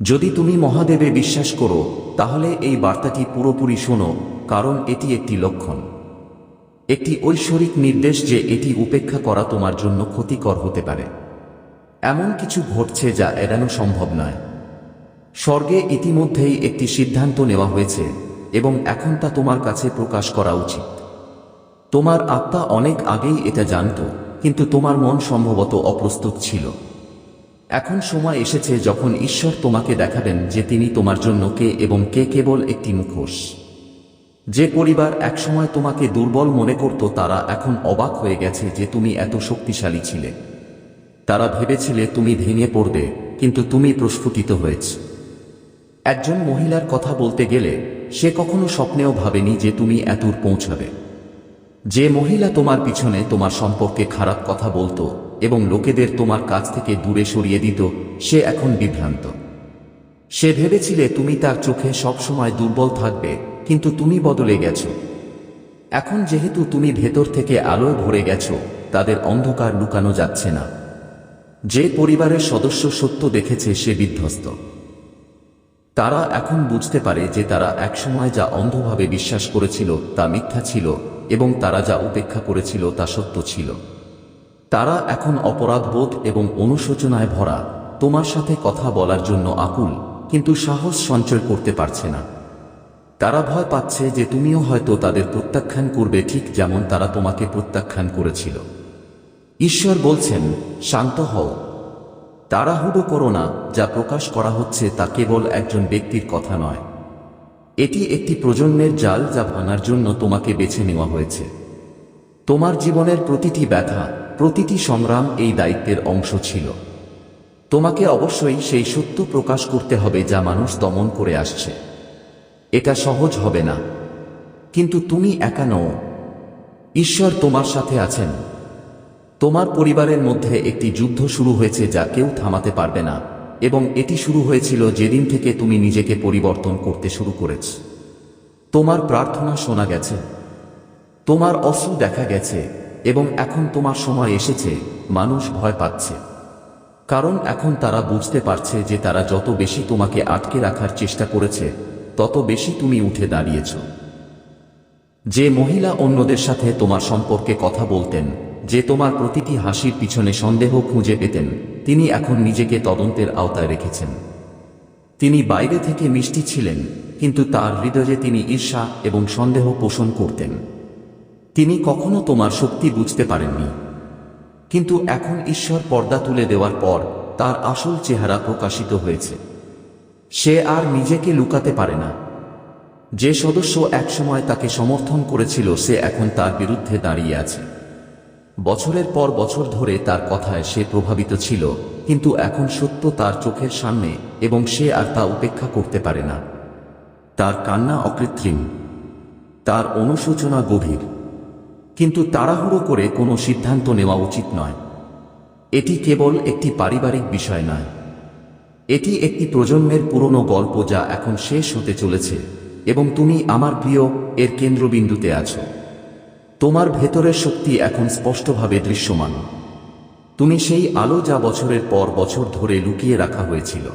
যদি তুমি মহাদেবে বিশ্বাস করো, তাহলে এই বার্তাটি পুরোপুরি শোনো, কারণ এটি একটি লক্ষণ। একটি ঐশ্বরিক নির্দেশ যে এটি উপেক্ষা করা তোমার জন্য ক্ষতিকর হতে পারে। এমন কিছু ঘটছে যা এড়ানো সম্ভব নয়। স্বর্গে ইতিমধ্যেই একটি সিদ্ধান্ত নেওয়া হয়েছে, এবং এখন তা তোমার কাছে প্রকাশ করা উচিত। তোমার আত্মা অনেক আগেই এটা জানত, কিন্তু তোমার মন সম্ভবত অপ্রস্তুত ছিল। এখন সময় এসেছে যখন ঈশ্বর তোমাকে দেখাবেন যে তিনি তোমার জন্য কে এবং কে কেবল একটি মুখোশ। যে পরিবার একসময় তোমাকে দুর্বল মনে করত, তারা এখন অবাক হয়ে গেছে যে তুমি এত শক্তিশালী ছিলে। তারা ভেবেছিলে তুমি ভেঙে পড়বে, কিন্তু তুমি প্রস্ফুটিত হয়েছ। একজন মহিলার কথা বলতে গেলে, সে কখনো স্বপ্নেও ভাবেনি যে তুমি এতদূর পৌঁছাবে। যে মহিলা তোমার পিছনে তোমার সম্পর্কে খারাপ কথা বলতো এবং লোকেদের তোমার কাছ থেকে দূরে সরিয়ে দিত, সে এখন বিভ্রান্ত। সে ভেবেছিলে তুমি তার চোখে সবসময় দুর্বল থাকবে, কিন্তু তুমি বদলে গেছ। এখন যেহেতু তুমি ভেতর থেকে আলোয় ভরে গেছো, তাদের অন্ধকার লুকানো যাচ্ছে না। যে পরিবারের সদস্য সত্য দেখেছে, সে বিধ্বস্ত। তারা এখন বুঝতে পারে যে তারা একসময় যা অন্ধভাবে বিশ্বাস করেছিল, তা মিথ্যা ছিল, এবং তারা যা উপেক্ষা করেছিল, তা সত্য ছিল। তারা এখন অপরাধবোধ এবং অনুশোচনায় ভরা, তোমার সাথে কথা বলার জন্য আকুল, কিন্তু সাহস সঞ্চয় করতে পারছে না। তারা ভয় পাচ্ছে যে তুমিও হয়তো তাদের প্রত্যাখ্যান করবে ঠিক যেমন তারা তোমাকে প্রত্যাখ্যান করেছিল। ঈশ্বর বলছেন, শান্ত হও। তাড়াহুড়ো করো না, যা প্রকাশ করা হচ্ছে তা কেবল একজন ব্যক্তির কথা নয়। এটি একটি প্রজন্মের জাল যা ভাঙার জন্য তোমাকে বেছে নেওয়া হয়েছে। তোমার জীবনের প্রতিটি ব্যথা প্রতিটি সংগ্রাম এই দায়িত্বের অংশ ছিল। তোমাকে অবশ্যই সেই সত্য প্রকাশ করতে হবে যা মানুষ দমন করে আসছে। এটা সহজ হবে না। কিন্তু তুমি একা নও। ঈশ্বর তোমার সাথে আছেন। তোমার পরিবারের মধ্যে একটি যুদ্ধ শুরু হয়েছে যা কেউ থামাতে পারবে না, এবং এটি শুরু হয়েছিল যেদিন থেকে তুমি নিজেকে পরিবর্তন করতে শুরু করেছ। তোমার প্রার্থনা শোনা গেছে। তোমার অশ্রু দেখা গেছে। এবং এখন তোমার সময় এসেছে, মানুষ ভয় পাচ্ছে। কারণ এখন তারা বুঝতে পারছে যে তারা যত বেশি তোমাকে আটকে রাখার চেষ্টা করেছে, তত বেশি তুমি উঠে দাঁড়িয়েছ। যে মহিলা অন্যদের সাথে তোমার সম্পর্কে কথা বলতেন, যে তোমার প্রতিটি হাসির পিছনে সন্দেহ খুঁজে পেতেন, তিনি এখন নিজেকে তদন্তের আওতায় রেখেছেন। তিনি বাইরে থেকে মিষ্টি ছিলেন, কিন্তু তার হৃদয়ে তিনি ঈর্ষা এবং সন্দেহ পোষণ করতেন। তিনি কখনো তোমার শক্তি বুঝতে পারেননি। কিন্তু এখন ঈশ্বর পর্দা তুলে দেওয়ার পর তার আসল চেহারা প্রকাশিত হয়েছে। সে আর নিজেকে লুকাতে পারে না। যে সদস্য একসময় তাকে সমর্থন করেছিল, সে এখন তার বিরুদ্ধে দাঁড়িয়ে আছে। বছরের পর বছর ধরে তার কথায় সে প্রভাবিত ছিল, কিন্তু এখন সত্য তার চোখের সামনে এবং সে আর তা উপেক্ষা করতে পারে না। তার কান্না অকৃত্রিম। তার অনুশোচনা গভীর। কিন্তু তাড়াহুড়ো করে কোনো সিদ্ধান্ত নেওয়া উচিত নয়। এটি কেবল একটি পারিবারিক বিষয় নয়। এটি একটি প্রজন্মের পুরনো গল্প যা এখন শেষ হতে চলেছে এবং তুমি আমার প্রিয় এর কেন্দ্রবিন্দুতে আছো। তোমার ভেতরের শক্তি এখন স্পষ্টভাবে দৃশ্যমান। তুমি সেই আলো যা বছরের পর বছর ধরে লুকিয়ে রাখা হয়েছিল।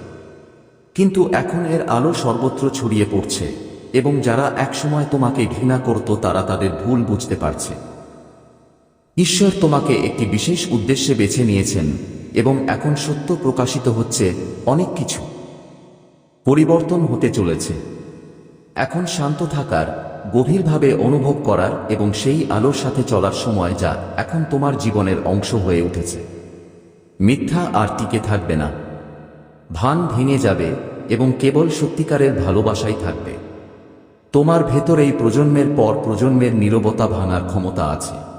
কিন্তু এখন এর আলো সর্বত্র ছড়িয়ে পড়ছে এবং যারা একসময় তোমাকে ঘৃণা করত তারা তাদের ভুল বুঝতে পারছে। ঈশ্বর তোমাকে একটি বিশেষ উদ্দেশ্যে বেছে নিয়েছেন এবং এখন সত্য প্রকাশিত হচ্ছে অনেক কিছু। পরিবর্তন হতে চলেছে। এখন শান্ত থাকার, গভীরভাবে অনুভব করার এবং সেই আলোর সাথে চলার সময় যা এখন তোমার জীবনের অংশ হয়ে উঠেছে। মিথ্যা আর টিকে থাকবে না। ভান ভেঙে যাবে এবং কেবল সত্যিকারের ভালোবাসাই থাকবে। তোমার ভেতর এই প্রজন্মের পর প্রজন্মের নীরবতা ভাঙার ক্ষমতা আছে।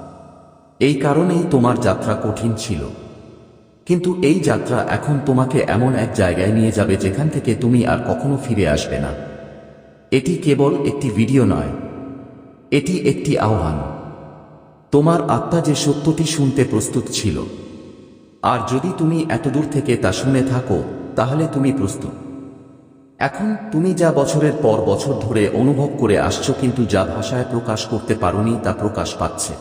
এই কারণেই তোমার যাত্রা কঠিন ছিল। কিন্তু এই যাত্রা এখন তোমাকে এমন এক জায়গায় নিয়ে যাবে যেখান থেকে তুমি আর কখনো ফিরে আসবে না। এটি কেবল একটি ভিডিও নয়, এটি একটি আহ্বান। তোমার আত্মা যে সত্যটি শুনতে প্রস্তুত ছিল, আর যদি তুমি এতদূর থেকে তা শুনে থাকো, তাহলে তুমি প্রস্তুত। এখন তুমি যা বছরের পর বছর ধরে অনুভব করে আসছো কিন্তু যা ভাষায় প্রকাশ করতে পারোনি তা প্রকাশ পাচ্ছে।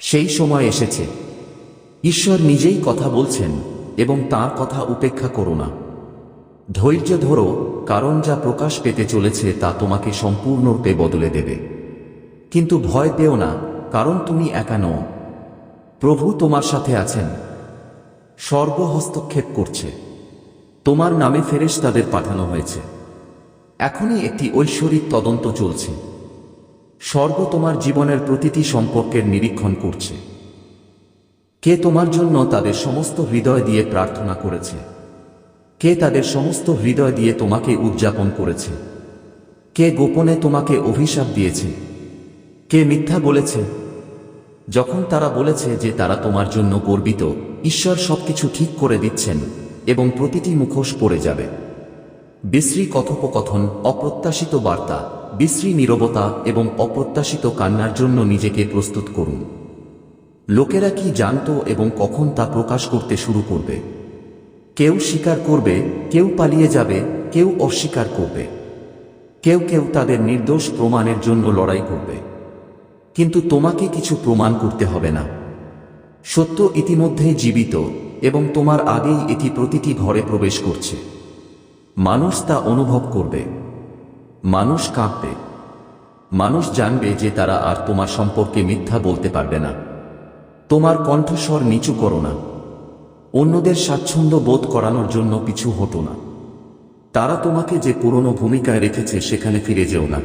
সেই সময় এসেছে। ঈশ্বর নিজেই কথা বলছেন এবং তার কথা উপেক্ষা করো না। ধৈর্য ধরো, কারণ যা প্রকাশ পেতে চলেছে তা তোমাকে সম্পূর্ণরূপে বদলে দেবে। কিন্তু ভয় পেও না, কারণ তুমি একা নও। প্রভু তোমার সাথে আছেন। স্বর্গ হস্তক্ষেপ করছে। তোমার নামে ফেরেশ তাদের পাঠানো হয়েছে। এখনই একটি ঐশ্বরিক তদন্ত চলছে। স্বর্গ তোমার জীবনের প্রতিটি সম্পর্কের নিরীক্ষণ করছে। কে তোমার জন্য তাদের সমস্ত হৃদয় দিয়ে প্রার্থনা করেছে? কে তাদের সমস্ত হৃদয় দিয়ে তোমাকে উদযাপন করেছে? কে গোপনে তোমাকে অভিশাপ দিয়েছে? কে মিথ্যা বলেছে? যখন তারা বলেছে যে তারা তোমার জন্য গর্বিত, ঈশ্বর সবকিছু ঠিক করে দিচ্ছেন এবং প্রতিটি মুখোশ পড়ে যাবে। বিশ্রী কথোপকথন, অপ্রত্যাশিত বার্তা বিশ্রী নীরবতা এবং অপ্রত্যাশিত কান্নার জন্য নিজেকে প্রস্তুত করুন। লোকেরা কি জানতো এবং কখন তা প্রকাশ করতে শুরু করবে? কেউ স্বীকার করবে, কেউ পালিয়ে যাবে, কেউ অস্বীকার করবে। কেউ কেউ তাদের নির্দোষ প্রমাণের জন্য লড়াই করবে। কিন্তু তোমাকে কিছু প্রমাণ করতে হবে না। সত্য ইতিমধ্যেই জীবিত এবং তোমার আগেই এটি প্রতিটি ঘরে প্রবেশ করছে। মানুষ তা অনুভব করবে। মানুষ কাঁপবে। মানুষ জানবে যে তারা আর তোমার সম্পর্কে মিথ্যা বলতে পারবে না। তোমার কণ্ঠস্বর নিচু করো না। অন্যদের স্বাচ্ছন্দ্য বোধ করানোর জন্য পিছু হতো না। তারা তোমাকে যে পুরনো ভূমিকায় রেখেছে সেখানে ফিরে যেও না।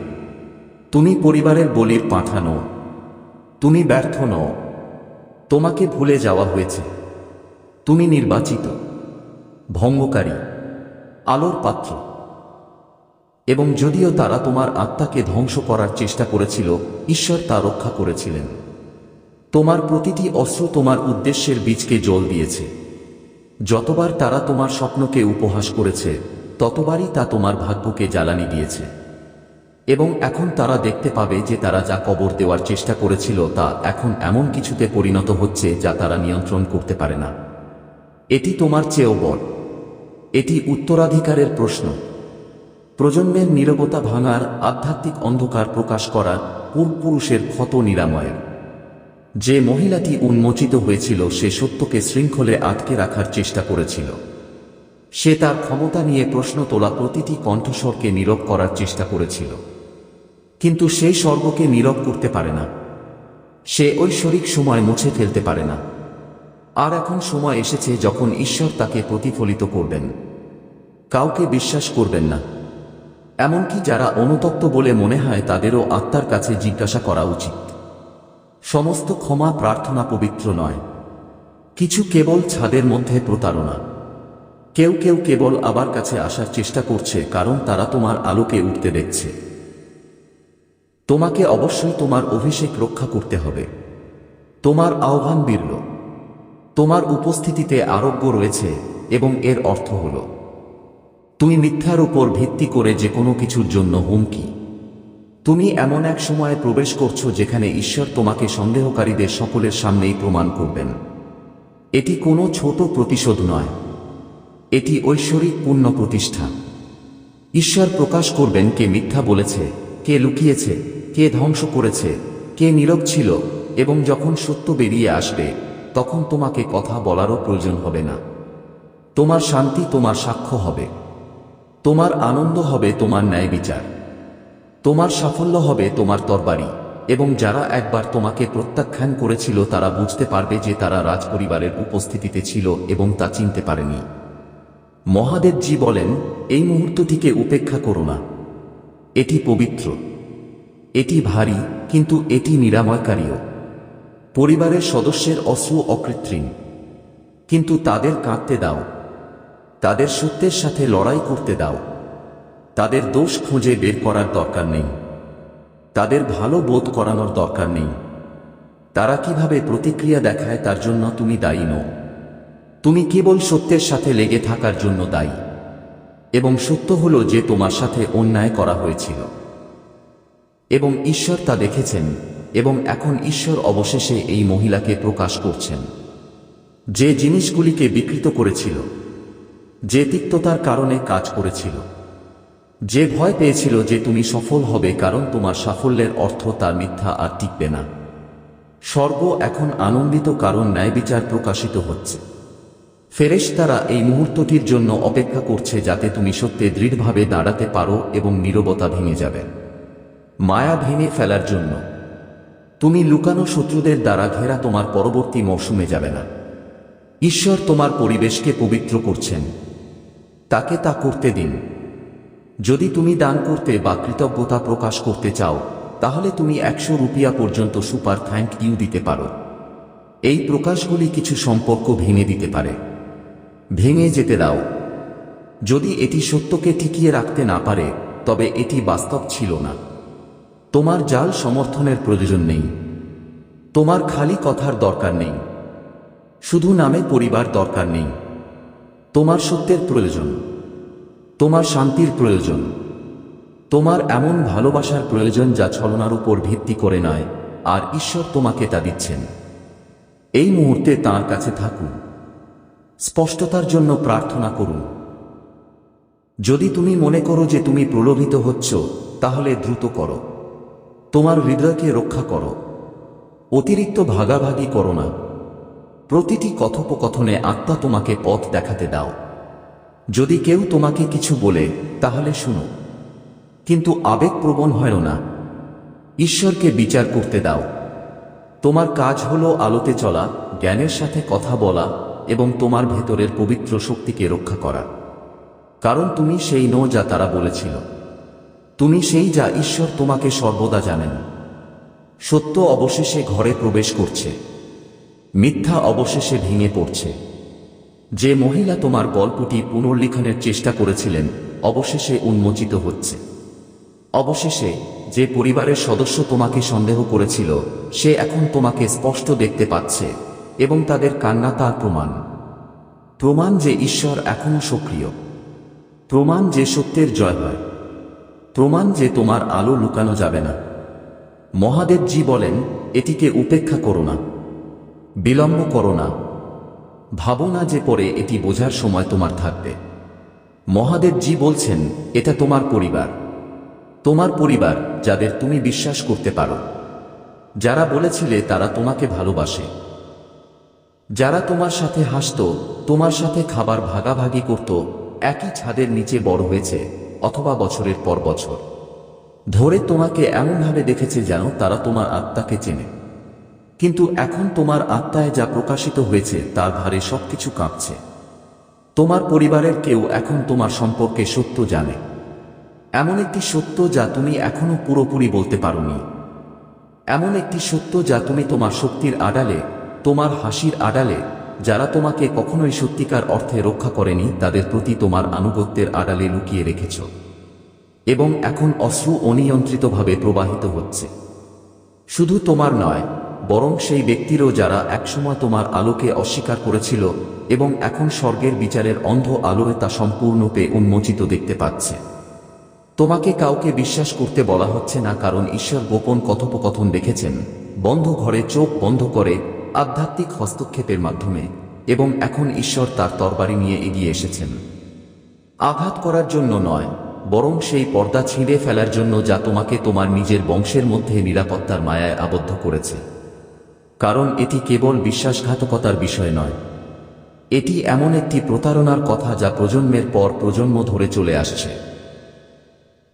তুমি পরিবারের বলির পাঠানো তুমি ব্যর্থ নও। তোমাকে ভুলে যাওয়া হয়েছে। তুমি নির্বাচিত। ভঙ্গকারী। আলোর পাত্র। এবং যদিও তারা তোমার আত্মাকে ধ্বংস করার চেষ্টা করেছিল, ঈশ্বর তা রক্ষা করেছিলেন। তোমার প্রতিটি অস্ত্র তোমার উদ্দেশ্যের বীজকে জল দিয়েছে। যতবার তারা তোমার স্বপ্নকে উপহাস করেছে, ততবারই তা তোমার ভাগ্যকে জ্বালানি দিয়েছে। এবং এখন তারা দেখতে পাবে যে তারা যা কবর দেওয়ার চেষ্টা করেছিল তা এখন এমন কিছুতে পরিণত হচ্ছে যা তারা নিয়ন্ত্রণ করতে পারে না। এটি তোমার চেয়েও বড়। এটি উত্তরাধিকারের প্রশ্ন। প্রজন্মের নীরবতা ভাঙার আধ্যাত্মিক অন্ধকার প্রকাশ করার পূর্বপুরুষের ক্ষত নিরাময়ের। যে মহিলাটি উন্মোচিত হয়েছিল, সে সত্যকে শৃঙ্খলে আটকে রাখার চেষ্টা করেছিল। সে তার ক্ষমতা নিয়ে প্রশ্ন তোলা প্রতিটি কণ্ঠস্বরকে নীরব করার চেষ্টা করেছিল। কিন্তু সেই স্বর্গকে নীরব করতে পারে না। সে ঐশ্বরিক সময় মুছে ফেলতে পারে না। আর এখন সময় এসেছে যখন ঈশ্বর তাকে প্রতিফলিত করবেন। কাউকে বিশ্বাস করবেন না। এমনকি যারা অনুতপ্ত বলে মনে হয় তাদেরও আত্মার কাছে জিজ্ঞাসা করা উচিত। সমস্ত ক্ষমা প্রার্থনা পবিত্র নয়। কিছু কেবল ছাদের মধ্যে প্রতারণা। কেউ কেউ কেবল আবার কাছে আসার চেষ্টা করছে, কারণ তারা তোমার আলোকে উঠতে দেখছে। তোমাকে অবশ্যই তোমার অভিষেক রক্ষা করতে হবে। তোমার আহ্বান বিরল। তোমার উপস্থিতিতে আরোগ্য রয়েছে এবং এর অর্থ হল তুমি মিথ্যার উপর ভিত্তি করে যে কোনো কিছুর জন্য হুমকি। তুমি এমন এক সময়ে প্রবেশ করছ যেখানে ঈশ্বর তোমাকে সন্দেহকারীদের সকলের সামনেই প্রমাণ করবেন। এটি কোনো ছোট প্রতিশোধ নয়। এটি ঐশ্বরিক পূর্ণ প্রতিষ্ঠা। ঈশ্বর প্রকাশ করবেন কে মিথ্যা বলেছে, কে লুকিয়েছে, কে ধ্বংস করেছে, কে নীরব ছিল, এবং যখন সত্য বেরিয়ে আসবে, তখন তোমাকে কথা বলারও প্রয়োজন হবে না। তোমার শান্তি তোমার সাক্ষ্য হবে। তোমার আনন্দ হবে তোমার ন্যায় বিচার। তোমার সাফল্য হবে তোমার তরবারি, এবং যারা একবার তোমাকে প্রত্যাখ্যান করেছিল তারা বুঝতে পারবে যে তারা রাজপরিবারের উপস্থিতিতে ছিল এবং তা চিনতে পারেনি। মহাদেবজি বলেন, এই মুহূর্তটিকে উপেক্ষা করো না। এটি পবিত্র। এটি ভারী, কিন্তু এটি নিরাময়কারীও। পরিবারের সদস্যের অশ্রু অকৃত্রিম। কিন্তু তাদের কাঁদতে দাও। তাদের সত্যের সাথে লড়াই করতে দাও। তাদের দোষ খুঁজে বের করার দরকার নেই। তাদের ভালো বোধ করানোর দরকার নেই। তারা কীভাবে প্রতিক্রিয়া দেখায় তার জন্য তুমি দায়ী নও। তুমি কেবল সত্যের সাথে লেগে থাকার জন্য দায়ী। এবং সত্য হল যে তোমার সাথে অন্যায় করা হয়েছিল। এবং ঈশ্বর তা দেখেছেন, এবং এখন ঈশ্বর অবশেষে এই মহিলাকে প্রকাশ করছেন। যে জিনিসগুলিকে বিকৃত করেছিল যে তিক্ততার কারণে কাজ করেছিল। যে ভয় পেয়েছিল যে তুমি সফল হবে কারণ তোমার সাফল্যের অর্থ তার মিথ্যা আর টিকবে না। স্বর্গ এখন আনন্দিত কারণ ন্যায় বিচার প্রকাশিত হচ্ছে। ফেরেশ তারা এই মুহূর্তটির জন্য অপেক্ষা করছে যাতে তুমি সত্যে দৃঢ়ভাবে দাঁড়াতে পারো এবং নীরবতা ভেঙে যাবে। মায়া ভেঙে ফেলার জন্য। তুমি লুকানো শত্রুদের দ্বারা ঘেরা তোমার পরবর্তী মৌসুমে যাবে না। ঈশ্বর তোমার পরিবেশকে পবিত্র করছেন। তাকে তা করতে দিন। যদি তুমি দান করতে বা কৃতজ্ঞতা প্রকাশ করতে চাও, তাহলে তুমি একশো রুপিয়া পর্যন্ত সুপার থ্যাংক ইউ দিতে পারো। এই প্রকাশগুলি কিছু সম্পর্ক ভেঙে দিতে পারে। ভেঙে যেতে দাও। যদি এটি সত্যকে টিকিয়ে রাখতে না পারে, তবে এটি বাস্তব ছিল না। তোমার জাল সমর্থনের প্রয়োজন নেই। তোমার খালি কথার দরকার নেই। শুধু নামে পরিবার দরকার নেই। তোমার সত্যের প্রয়োজন, তোমার শান্তির প্রয়োজন, তোমার এমন ভালোবাসার প্রয়োজন যা ছলনার উপর ভিত্তি করে নয়, আর ঈশ্বর তোমাকে তা দিচ্ছেন। এই মুহূর্তে তার কাছে থাকুন। স্পষ্টতার জন্য প্রার্থনা করুন। যদি তুমি মনে করো যে তুমি প্রলোভিত হচ্ছ, তাহলে দ্রুত করো। তোমার হৃদয়কে রক্ষা করো। অতিরিক্ত ভাগাভাগি করো না। প্রতিটি কথোপকথনে আত্মা তোমাকে পথ দেখাতে দাও। যদি কেউ তোমাকে কিছু বলে, তাহলে শুনো। কিন্তু আবেগপ্রবণ হয় না। ঈশ্বরকে বিচার করতে দাও। তোমার কাজ হলো আলোতে চলা, জ্ঞানের সাথে কথা বলা এবং তোমার ভেতরের পবিত্র শক্তিকে রক্ষা করা। কারণ তুমি সেই নো যা তারা বলেছিল। তুমি সেই যা ঈশ্বর তোমাকে সর্বদা জানেন। সত্য অবশেষে ঘরে প্রবেশ করছে। মিথ্যা অবশেষে ভেঙে পড়ছে। যে মহিলা তোমার গল্পটি পুনর্লিখনের চেষ্টা করেছিলেন, অবশেষে উন্মোচিত হচ্ছে। অবশেষে যে পরিবারের সদস্য তোমাকে সন্দেহ করেছিল, সে এখন তোমাকে স্পষ্ট দেখতে পাচ্ছে এবং তাদের কান্না তার প্রমাণ। প্রমাণ যে ঈশ্বর এখনও সক্রিয়। প্রমাণ যে সত্যের জয় হয়। প্রমাণ যে তোমার আলো লুকানো যাবে না। মহাদেবজি বলেন, এটিকে উপেক্ষা করো না। বিলম্ব করো না। ভাবো না যে পরে এটি বোঝার সময় তোমার থাকবে। মহাদেবজি বলছেন, এটা তোমার পরিবার। তোমার পরিবার যাদের তুমি বিশ্বাস করতে পারো। যারা বলেছিলে তারা তোমাকে ভালোবাসে। যারা তোমার সাথে হাসত, তোমার সাথে খাবার ভাগাভাগি করত, একই ছাদের নিচে বড় হয়েছে, অথবা বছরের পর বছর। ধরে তোমাকে এমনভাবে দেখেছে যেন তারা তোমার আত্মাকে চেনে। কিন্তু এখন তোমার আত্মায় যা প্রকাশিত হয়েছে, তার ভারে সবকিছু কাঁপছে। তোমার পরিবারের কেউ এখন তোমার সম্পর্কে সত্য জানে। এমন একটি সত্য যা তুমি এখনও পুরোপুরি বলতে পারোনি। এমন একটি সত্য যা তুমি তোমার শক্তির আড়ালে, তোমার হাসির আড়ালে, যারা তোমাকে কখনোই সত্যিকার অর্থে রক্ষা করেনি, তাদের প্রতি তোমার আনুগত্যের আড়ালে লুকিয়ে রেখেছ। এবং এখন অশ্রু অনিয়ন্ত্রিতভাবে প্রবাহিত হচ্ছে। শুধু তোমার নয় বরং সেই ব্যক্তিরও যারা একসময় তোমার আলোকে অস্বীকার করেছিল এবং এখন স্বর্গের বিচারের অন্ধ আলোয় তা সম্পূর্ণরূপে উন্মোচিত দেখতে পাচ্ছে। তোমাকে কাউকে বিশ্বাস করতে বলা হচ্ছে না কারণ ঈশ্বর গোপন কথোপকথন দেখেছেন, বন্ধ ঘরে চোখ বন্ধ করে, আধ্যাত্মিক হস্তক্ষেপের মাধ্যমে, এবং এখন ঈশ্বর তার তরবারি নিয়ে এগিয়ে এসেছেন। আঘাত করার জন্য নয়, বরং সেই পর্দা ছিঁড়ে ফেলার জন্য যা তোমাকে তোমার নিজের বংশের মধ্যে নিরাপত্তার মায়ায় আবদ্ধ করেছে। কারণ এটি কেবল বিশ্বাসঘাতকতার বিষয় নয়। এটি এমন একটি প্রতারণার কথা যা প্রজন্মের পর প্রজন্ম ধরে চলে আসছে।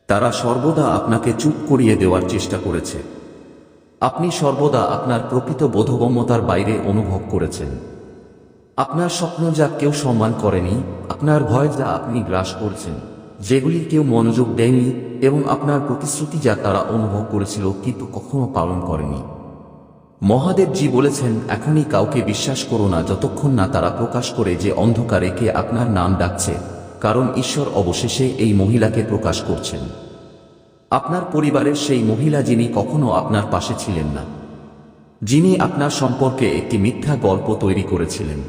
তারা সর্বদা আপনাকে চুপ করিয়ে দেওয়ার চেষ্টা করেছে। আপনি সর্বদা আপনার প্রকৃত বোধগম্যতার বাইরে অনুভব করেছেন। আপনার স্বপ্ন যা কেউ সম্মান করেনি, আপনার ভয় যা আপনি গ্রাস করছেন, যেগুলি কেউ মনোযোগ দেয়নি এবং আপনার প্রতিশ্রুতি যা তারা অনুভব করেছিল কিন্তু কখনো পালন করেনি। মহাদেবজি বলেছেন, এখনই কাউকে বিশ্বাস করো না যতক্ষণ না তারা প্রকাশ করে যে অন্ধকারে কে আপনার নাম ডাকছে, কারণ ঈশ্বর অবশেষে এই মহিলাকে প্রকাশ করছেন। আপনার পরিবারের সেই মহিলা যিনি কখনো আপনার পাশে ছিলেন না, যিনি আপনার সম্পর্কে একটি মিথ্যা গল্প তৈরি করেছিলেন,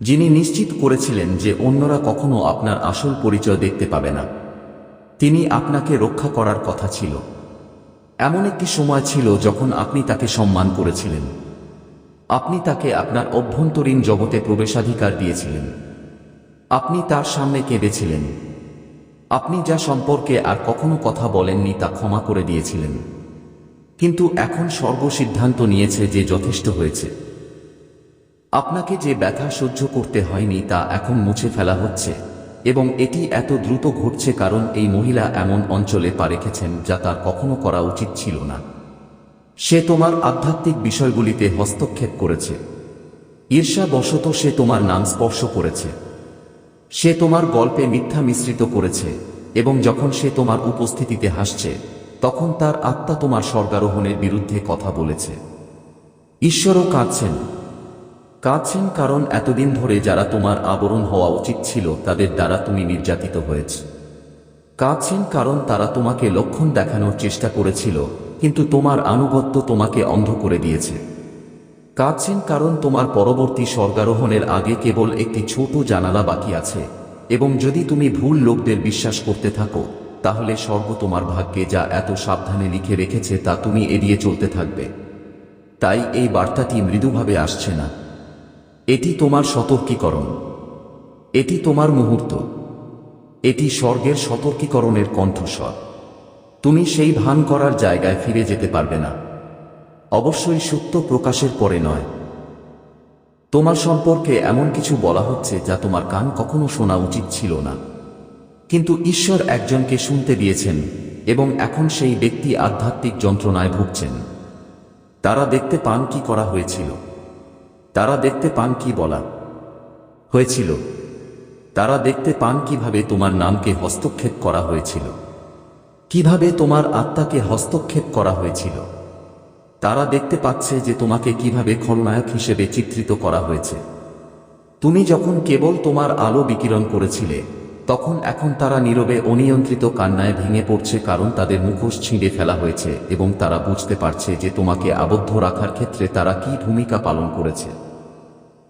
যিনি নিশ্চিত করেছিলেন যে অন্যরা কখনো আপনার আসল পরিচয় দেখতে পাবে না। তিনি আপনাকে রক্ষা করার কথা ছিল। এমন একটি সময় ছিল যখন আপনি তাকে সম্মান করেছিলেন। আপনি তাকে আপনার অভ্যন্তরীণ জগতে প্রবেশাধিকার দিয়েছিলেন। আপনি তার সামনে কেঁদেছিলেন। আপনি যা সম্পর্কে আর কখনো কথা বলেননি তা ক্ষমা করে দিয়েছিলেন। কিন্তু এখন সর্বসিদ্ধান্ত নিয়েছে যে যথেষ্ট হয়েছে। আপনাকে যে ব্যথা সহ্য করতে হয়নি তা এখন মুছে ফেলা হচ্ছে। এবং এটি এত দ্রুত ঘটছে কারণ এই মহিলা এমন অঞ্চলে পা রেখেছেন যা তার কখনো করা উচিত ছিল না। সে তোমার আধ্যাত্মিক বিষয়গুলিতে হস্তক্ষেপ করেছে। ঈর্ষা বশত সে তোমার নাম স্পর্শ করেছে। সে তোমার গল্পে মিথ্যা মিশ্রিত করেছে এবং যখন সে তোমার উপস্থিতিতে হাসছে, তখন তার আত্মা তোমার স্বর্গারোহণের বিরুদ্ধে কথা বলেছে। ঈশ্বরও কাঁদছেন। কাঁদছেন কারণ এতদিন ধরে যারা তোমার আবরণ হওয়া উচিত ছিল, তাদের দ্বারা তুমি নির্যাতিত হয়েছ। কাঁদছেন কারণ তারা তোমাকে লক্ষণ দেখানোর চেষ্টা করেছিল, কিন্তু তোমার আনুগত্য তোমাকে অন্ধ করে দিয়েছে। কাঁদছেন কারণ তোমার পরবর্তী স্বর্গারোহণের আগে কেবল একটি ছোট জানালা বাকি আছে, এবং যদি তুমি ভুল লোকদের বিশ্বাস করতে থাকো, তাহলে স্বর্গ তোমার ভাগ্যে যা এত সাবধানে লিখে রেখেছে তা তুমি এড়িয়ে চলতে থাকবে। তাই এই বার্তাটি মৃদুভাবে আসছে না। এটি তোমার সতর্কীকরণ। এটি তোমার মুহূর্ত। এটি স্বর্গের সতর্কীকরণের কণ্ঠস্বর। তুমি সেই ভান করার জায়গায় ফিরে যেতে পারবে না। অবশ্যই সত্য প্রকাশের পরে নয়। তোমার সম্পর্কে এমন কিছু বলা হচ্ছে যা তোমার কান কখনো শোনা উচিত ছিল না। কিন্তু ঈশ্বর একজনকে শুনতে দিয়েছেন এবং এখন সেই ব্যক্তি আধ্যাত্মিক যন্ত্রণায় ভুগছেন। তারা দেখতে পান কি করা হয়েছিল। তারা দেখতে পান কি বলা হয়েছিল। তারা দেখতে পান কীভাবে তোমার নামকে হস্তক্ষেপ করা হয়েছিল। কীভাবে তোমার আত্মাকে হস্তক্ষেপ করা হয়েছিল। তারা দেখতে পাচ্ছে যে তোমাকে কীভাবে খলনায়ক হিসেবে চিত্রিত করা হয়েছে। তুমি যখন কেবল তোমার আলো বিকিরণ করেছিলে তখন এখন তারা নীরবে অনিয়ন্ত্রিত কান্নায় ভেঙে পড়ছে কারণ তাদের মুখোশ ছিঁড়ে ফেলা হয়েছে এবং তারা বুঝতে পারছে যে তোমাকে আবদ্ধ রাখার ক্ষেত্রে তারা কি ভূমিকা পালন করেছে।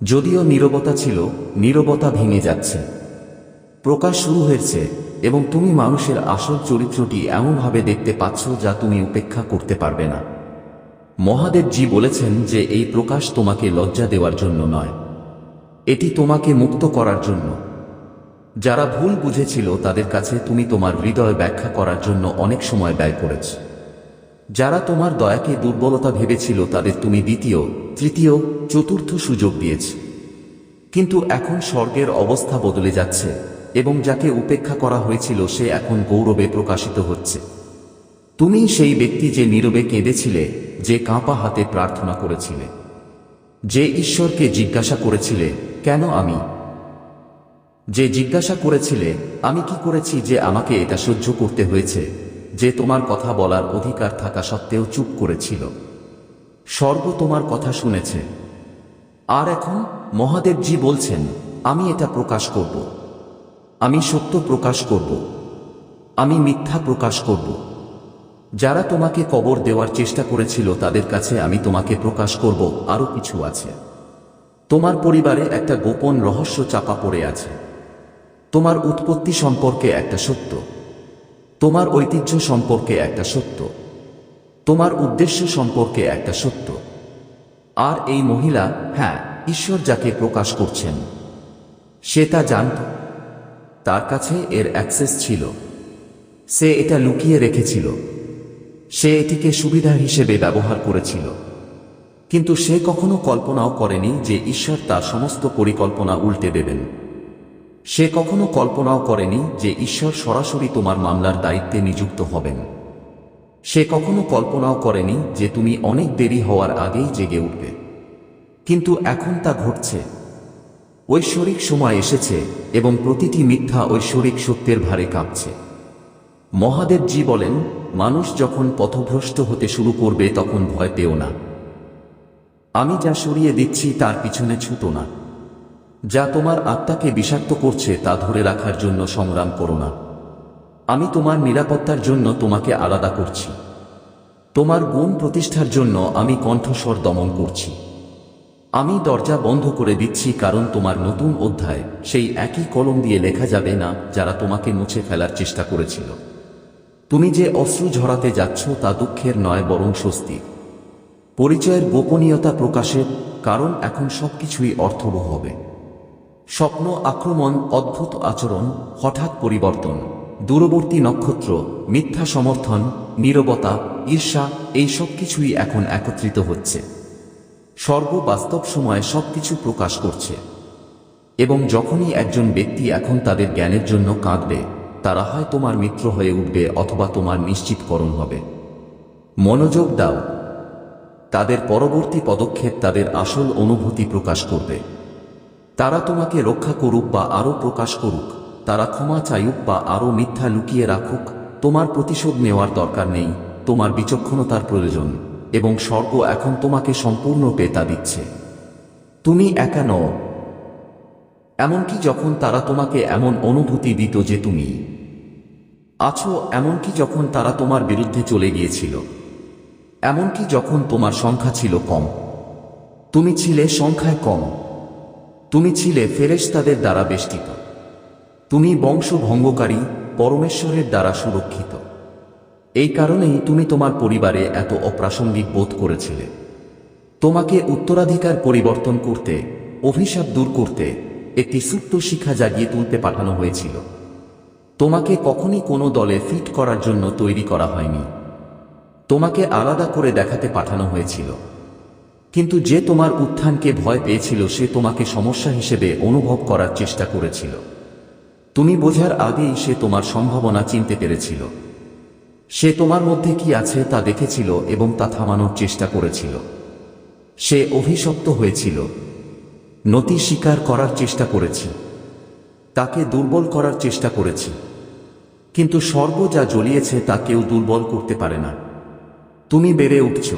যদিও নীরবতা ছিল, নীরবতা ভেঙে যাচ্ছে। প্রকাশ শুরু হয়েছে এবং তুমি মানুষের আসল চরিত্রটি এমনভাবে দেখতে পাচ্ছ যা তুমি উপেক্ষা করতে পারবে না। মহাদেবজি বলেছেন যে এই প্রকাশ তোমাকে লজ্জা দেওয়ার জন্য নয়। এটি তোমাকে মুক্ত করার জন্য। যারা ভুল বুঝেছিল তাদের কাছে তুমি তোমার হৃদয় ব্যাখ্যা করার জন্য অনেক সময় ব্যয় করেছ। যারা তোমার দয়াকে দুর্বলতা ভেবেছিল তাদের তুমি দ্বিতীয়, তৃতীয়, চতুর্থ সুযোগ দিয়েছ। কিন্তু এখন স্বর্গের অবস্থা বদলে যাচ্ছে এবং যাকে উপেক্ষা করা হয়েছিল সে এখন গৌরবে প্রকাশিত হচ্ছে। তুমি সেই ব্যক্তি যে নীরবে কেঁদেছিলে, যে কাঁপা হাতে প্রার্থনা করেছিলে। যে ঈশ্বরকে জিজ্ঞাসা করেছিলে, কেন আমি? যে জিজ্ঞাসা করেছিলে, আমি কি করেছি যে আমাকে এটা সহ্য করতে হয়েছে, যে তোমার কথা বলার অধিকার থাকা সত্ত্বেও চুপ করেছিল? স্বর্গ তোমার কথা শুনেছে। আর এখন মহাদেবজি বলছেন, আমি এটা প্রকাশ করব। আমি সত্য প্রকাশ করব। আমি মিথ্যা প্রকাশ করব। যারা তোমাকে কবর দেওয়ার চেষ্টা করেছিল, তাদের কাছে আমি তোমাকে প্রকাশ করব, আরও কিছু আছে। তোমার পরিবারে একটা গোপন রহস্য চাপা পড়ে আছে। তোমার উৎপত্তি সম্পর্কে একটা সত্য। তোমার ঐতিহ্য সম্পর্কে একটা সত্য। তোমার উদ্দেশ্য সম্পর্কে একটা সত্য। আর এই মহিলা হ্যাঁ ঈশ্বর যাকে প্রকাশ করছেন, সে তা জানত। তার কাছে এর অ্যাক্সেস ছিল। সে এটা লুকিয়ে রেখেছিল। সে এটিকে সুবিধা হিসেবে ব্যবহার করেছিল। কিন্তু সে কখনো কল্পনাও করেনি যে ঈশ্বর তার সমস্ত পরিকল্পনা উল্টে দেবেন। সে কখনো কল্পনাও করেনি যে ঈশ্বর সরাসরি তোমার মামলার দায়িত্বে নিযুক্ত হবেন। সে কখনো কল্পনাও করেনি যে তুমি অনেক দেরি হওয়ার আগেই জেগে উঠবে। কিন্তু এখন তা ঘটছে। ঐশ্বরিক সময় এসেছে এবং প্রতিটি মিথ্যা ঐশ্বরিক সত্যের ভারে কাঁপছে। মহাদেবজি বলেন, মানুষ যখন পথভ্রষ্ট হতে শুরু করবে তখন ভয় পেও না। আমি যা সরিয়ে দিচ্ছি তার পিছনে ছুটো না। যা তোমার আত্মাকে বিষাক্ত করছে তা ধরে রাখার জন্য সংগ্রাম করো না। আমি তোমার নিরাপত্তার জন্য তোমাকে আলাদা করছি। তোমার গুণ প্রতিষ্ঠার জন্য আমি কণ্ঠস্বর দমন করছি। আমি দরজা বন্ধ করে দিচ্ছি কারণ তোমার নতুন অধ্যায়, সেই একই কলম দিয়ে লেখা যাবে না, যারা তোমাকে মুছে ফেলার চেষ্টা করেছিল। তুমি যে অশ্রু ঝরাতে যাচ্ছ তা দুঃখের নয়, বরং স্বস্তি। পরিচয়ের গোপনীয়তা প্রকাশের, কারণ এখন সবকিছুই অর্থবহ হবে। স্বপ্ন, আক্রমণ, অদ্ভুত আচরণ, হঠাৎ পরিবর্তন, দূরবর্তী নক্ষত্র, মিথ্যা সমর্থন, নীরবতা, ঈর্ষা, এই সব কিছুই এখন একত্রিত হচ্ছে। স্বর্গ বাস্তব সময়ে সবকিছু প্রকাশ করছে। এবং যখনই একজন ব্যক্তি এখন তাদের জ্ঞানের জন্য কাঁদবে, তারা হয় তোমার মিত্র হয়ে উঠবে অথবা তোমার নিশ্চিতকরণ হবে। মনোযোগ দাও। তাদের পরবর্তী পদক্ষেপ তাদের আসল অনুভূতি প্রকাশ করবে। তারা তোমাকে রক্ষা করুক বা আরও প্রকাশ করুক, তারা ক্ষমা চাইুক বা আরও মিথ্যা লুকিয়ে রাখুক, তোমার প্রতিশোধ নেওয়ার দরকার নেই, তোমার বিচক্ষণতার প্রয়োজন, এবং স্বর্গ এখন তোমাকে সম্পূর্ণ পেতা দিচ্ছে। তুমি একা নও। এমনকি যখন তারা তোমাকে এমন অনুভূতি দিত যে তুমি আছো, এমনকি যখন তারা তোমার বিরুদ্ধে চলে গিয়েছিল, এমনকি যখন তোমার সংখ্যা ছিল কম। তুমি ছিলে সংখ্যায় কম। তুমি ছিলে ফেরেশতাদের দ্বারা বেষ্টিত। তুমি বংশভঙ্গকারী পরমেশ্বরের দ্বারা সুরক্ষিত। এই কারণেই তুমি তোমার পরিবারে এত অপ্রাসঙ্গিক বোধ করেছিলে। তোমাকে উত্তরাধিকার পরিবর্তন করতে, অভিশাপ দূর করতে একটি সুপ্ত শিক্ষা জাগিয়ে তুলতে পাঠানো হয়েছিল। তোমাকে কখনই কোনো দলে ফিট করার জন্য তৈরি করা হয়নি। তোমাকে আলাদা করে দেখাতে পাঠানো হয়েছিল। কিন্তু যে তোমার উত্থানকে ভয় পেয়েছিল সে তোমাকে সমস্যা হিসেবে অনুভব করার চেষ্টা করেছিল। তুমি বোঝার আগেই সে তোমার সম্ভাবনা চিনতে পেরেছিল। সে তোমার মধ্যে কি আছে তা দেখেছিল এবং তা থামানোর চেষ্টা করেছিল। সে অভিশপ্ত হয়েছিল। নতি স্বীকার করার চেষ্টা করেছি। তাকে দুর্বল করার চেষ্টা করেছি। কিন্তু স্বর্গ যা জ্বলিয়েছে তা কেউ দুর্বল করতে পারে না। তুমি বেড়ে উঠছ।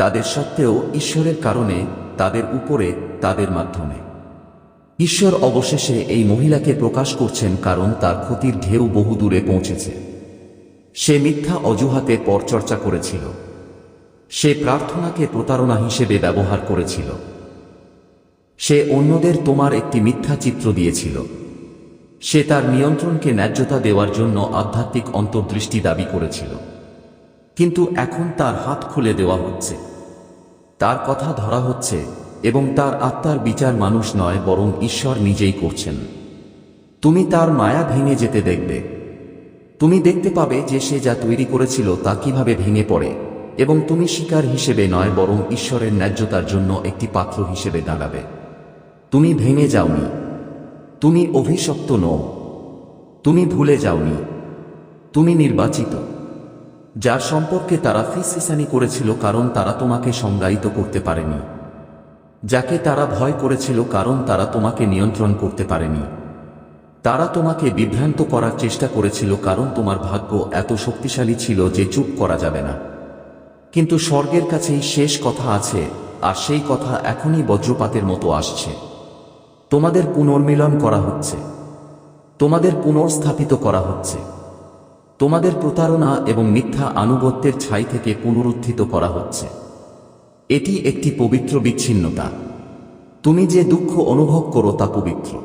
তাদের সত্ত্বেও ঈশ্বরের কারণে তাদের উপরে, তাদের মাধ্যমে। ঈশ্বর অবশেষে এই মহিলাকে প্রকাশ করছেন কারণ তার ক্ষতির ঢেউ বহু দূরে পৌঁছেছে। সে মিথ্যা, অজুহাতে পরচর্চা করেছিল। সে প্রার্থনাকে প্রতারণা হিসেবে ব্যবহার করেছিল। সে অন্যদের তোমার একটি মিথ্যা চিত্র দিয়েছিল। সে তার নিয়ন্ত্রণকে ন্যায্যতা দেওয়ার জন্য আধ্যাত্মিক অন্তর্দৃষ্টি দাবি করেছিল। কিন্তু এখন তার হাত খুলে দেওয়া হচ্ছে। তার কথা ধরা হচ্ছে এবং তার আত্মার বিচার মানুষ নয়, বরং ঈশ্বর নিজেই করছেন। তুমি তার মায়া ভেঙে যেতে দেখবে। তুমি দেখতে পাবে যে সে যা তৈরি করেছিল তা কীভাবে ভেঙে পড়ে, এবং তুমি শিকার হিসেবে নয়, বরং ঈশ্বরের ন্যায্যতার জন্য একটি পাত্র হিসেবে দাঁড়াবে। তুমি ভেঙে যাওনি। তুমি অভিশপ্ত নও। তুমি ভুলে যাওনি। তুমি নির্বাচিত। যার সম্পর্কে তারা ফিসফিসানি করেছিল কারণ তারা তোমাকে সংজ্ঞায়িত করতে পারেনি। যাকে তারা ভয় করেছিল কারণ তারা তোমাকে নিয়ন্ত্রণ করতে পারেনি। তারা তোমাকে বিভ্রান্ত করার চেষ্টা করেছিল কারণ তোমার ভাগ্য এত শক্তিশালী ছিল যে চুপ করা যাবে না। কিন্তু স্বর্গের কাছেই শেষ কথা আছে, আর সেই কথা এখনই বজ্রপাতের মতো আসছে। তোমাদের পুনর্মিলন করা হচ্ছে। তোমাদের পুনর্স্থাপিত করা হচ্ছে। তোমাদের প্রতারণা এবং মিথ্যা আনুগত্যের ছাই থেকে পুনরুত্থিত করা হচ্ছে। এটি একটি পবিত্র বিচ্ছিন্নতা। তুমি যে দুঃখ অনুভব করো তা পবিত্র।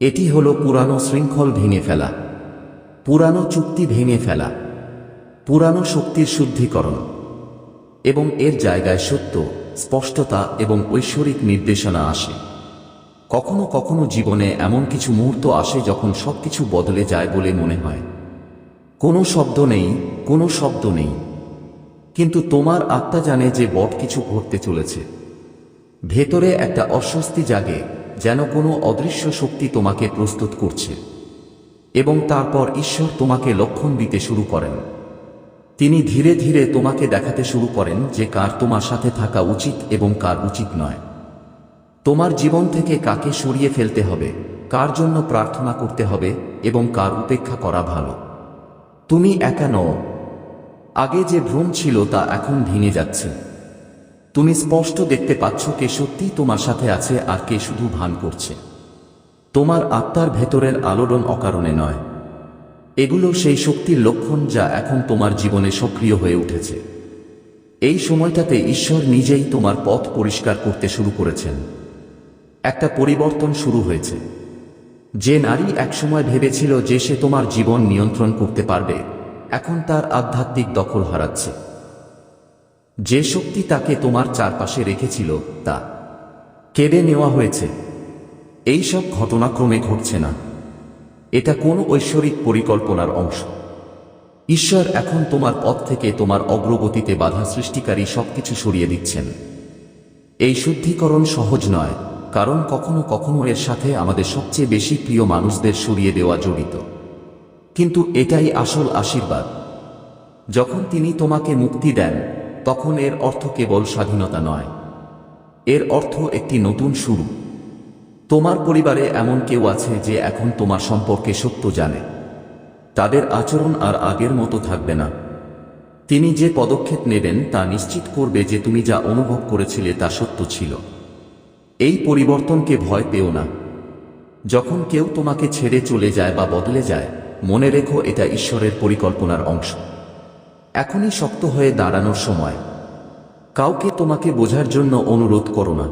এটি হল পুরানো শৃঙ্খল ভেঙে ফেলা। পুরানো চুক্তি ভেঙে ফেলা। পুরানো শক্তির শুদ্ধিকরণ। এবং এর জায়গায় সত্য, স্পষ্টতা এবং ঐশ্বরিক নির্দেশনা আসে। কখনো কখনো জীবনে এমন কিছু মুহূর্ত আসে যখন সবকিছু বদলে যায় বলে মনে হয়। কোনো শব্দ নেই, কোনো শব্দ নেই। কিন্তু তোমার আত্মা জানে যে বট কিছু ঘটতে চলেছে। ভেতরে একটা অস্বস্তি জাগে, যেন কোনো অদৃশ্য শক্তি তোমাকে প্রস্তুত করছে। এবং তারপর ঈশ্বর তোমাকে লক্ষণ দিতে শুরু করেন। তিনি ধীরে ধীরে তোমাকে দেখাতে শুরু করেন যে কার তোমার সাথে থাকা উচিত এবং কার উচিত নয়। তোমার জীবন থেকে কাকে সরিয়ে ফেলতে হবে, কার জন্য প্রার্থনা করতে হবে এবং কার উপেক্ষা করা ভালো। তুমি একা নও। আগে যে ভ্রম ছিল তা এখন ভেঙে যাচ্ছে। তুমি স্পষ্ট দেখতে পাচ্ছ কে সত্যি তোমার সাথে আছে আর কে শুধু ভান করছে। তোমার আত্মার ভেতরের আলোড়ন অকারণে নয়। এগুলো সেই শক্তির লক্ষণ যা এখন তোমার জীবনে সক্রিয় হয়ে উঠেছে। এই সময়টাতে ঈশ্বর নিজেই তোমার পথ পরিষ্কার করতে শুরু করেছেন। একটা পরিবর্তন শুরু হয়েছে। যে নারী একসময় ভেবেছিল যে সে তোমার জীবন নিয়ন্ত্রণ করতে পারবে, এখন তার আধ্যাত্মিক দখল হারাচ্ছে। যে শক্তি তাকে তোমার চারপাশে রেখেছিল, তা কেড়ে নেওয়া হয়েছে। এই সব ঘটনাক্রমে ঘটছে না। এটা কোন ঐশ্বরিক পরিকল্পনার অংশ। ঈশ্বর এখন তোমার পথ থেকে তোমার অগ্রগতিতে বাধা সৃষ্টিকারী সবকিছু সরিয়ে দিচ্ছেন। এই শুদ্ধিকরণ সহজ নয়। কারণ কখনো কখনো এর সাথে আমাদের সবচেয়ে বেশি প্রিয় মানুষদের সরিয়ে দেওয়া জড়িত। কিন্তু এটাই আসল আশীর্বাদ। যখন তিনি তোমাকে মুক্তি দেন, তখন এর অর্থ কেবল স্বাধীনতা নয়। এর অর্থ একটি নতুন শুরু। তোমার পরিবারে এমন কেউ আছে যে এখন তোমার সম্পর্কে সত্য জানে। তাদের আচরণ আর আগের মতো থাকবে না। তিনি যে পদক্ষেপ নেবেন তা নিশ্চিত করবে যে তুমি যা অনুভব করেছিলে তা সত্য ছিল। এই পরিবর্তনকে ভয় পেও না। যখন কেউ তোমাকে ছেড়ে চলে যায় বা বদলে যায়, মনে রেখো এটা ঈশ্বরের পরিকল্পনার অংশ। এখনই শক্ত হয়ে দাঁড়ানোর সময়। কাউকে তোমাকে বোঝার জন্য অনুরোধ করো না।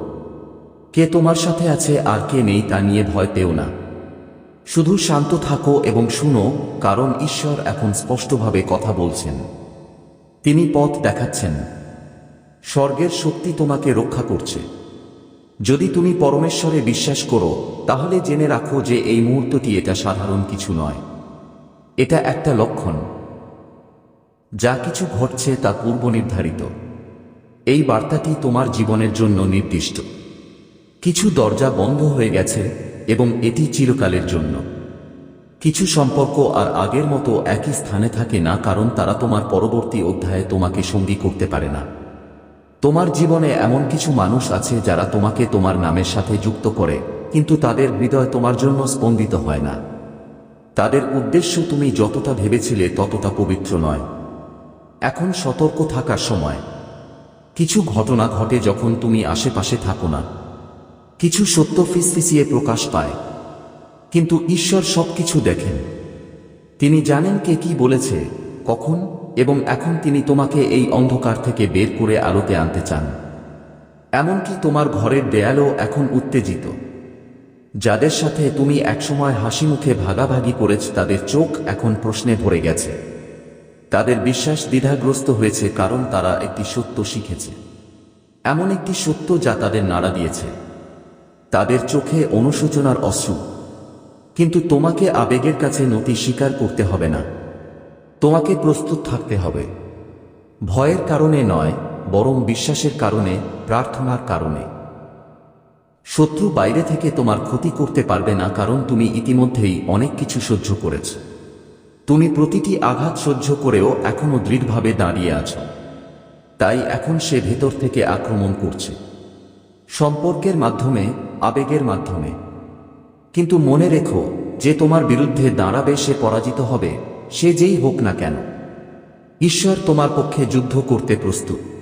কে তোমার সাথে আছে আর কে নেই তা নিয়ে ভয় পেও না। শুধু শান্ত থাকো এবং শুনো, কারণ ঈশ্বর এখন স্পষ্টভাবে কথা বলছেন। তিনি পথ দেখাচ্ছেন। স্বর্গের শক্তি তোমাকে রক্ষা করছে। যদি তুমি পরমেশ্বরে বিশ্বাস করো, তাহলে জেনে রাখো যে এই মুহূর্তটি এটা সাধারণ কিছু নয়। এটা একটা লক্ষণ। যা কিছু ঘটছে তা পূর্ব নির্ধারিত। এই বার্তাটি তোমার জীবনের জন্য নির্দিষ্ট। কিছু দরজা বন্ধ হয়ে গেছে এবং এটি চিরকালের জন্য। কিছু সম্পর্ক আর আগের মতো একই স্থানে থাকে না কারণ তারা তোমার পরবর্তী অধ্যায়ে তোমাকে সঙ্গী করতে পারে না। তোমার জীবনে এমন কিছু মানুষ আছে যারা তোমাকে তোমার নামের সাথে যুক্ত করে, কিন্তু তাদের হৃদয় তোমার জন্য স্পন্দিত হয় না। তাদের উদ্দেশ্য তুমি যতটা ভেবেছিলে ততটা পবিত্র নয়। এখন সতর্ক থাকার সময়। কিছু ঘটনা ঘটে যখন তুমি আশেপাশে থাকো না। কিছু সত্য ফিসফিসিয়ে প্রকাশ পায়। কিন্তু ঈশ্বর সবকিছু দেখেন। তিনি জানেন কে কি বলেছে, কখন? এবং এখন তিনি তোমাকে এই অন্ধকার থেকে বের করে আলোতে আনতে চান। এমনকি তোমার ঘরের দেয়ালও এখন উত্তেজিত। যাদের সাথে তুমি একসময় হাসি মুখে ভাগাভাগি করেছ, তাদের চোখ এখন প্রশ্নে ভরে গেছে। তাদের বিশ্বাস দ্বিধাগ্রস্ত হয়েছে, কারণ তারা একটি সত্য শিখেছে। এমন একটি সত্য যা তাদের নাড়া দিয়েছে। তাদের চোখে অনুশোচনার অশ্রু। কিন্তু তোমাকে আবেগের কাছে নতি স্বীকার করতে হবে না। তোমাকে প্রস্তুত থাকতে হবে। ভয়ের কারণে নয়, বরং বিশ্বাসের কারণে, প্রার্থনার কারণে। শত্রু বাইরে থেকে তোমার ক্ষতি করতে পারবে না, কারণ তুমি ইতিমধ্যেই অনেক কিছু সহ্য করেছ। তুমি প্রতিটি আঘাত সহ্য করেও এখনও দৃঢ়ভাবে দাঁড়িয়ে আছো। তাই এখন সে ভেতর থেকে আক্রমণ করছে। সম্পর্কের মাধ্যমে, আবেগের মাধ্যমে। কিন্তু মনে রেখো, যে তোমার বিরুদ্ধে দাঁড়াবে সে পরাজিত হবে সে যেই হোক না কেন ঈশ্বর তোমার পক্ষে যুদ্ধ করতে প্রস্তুত।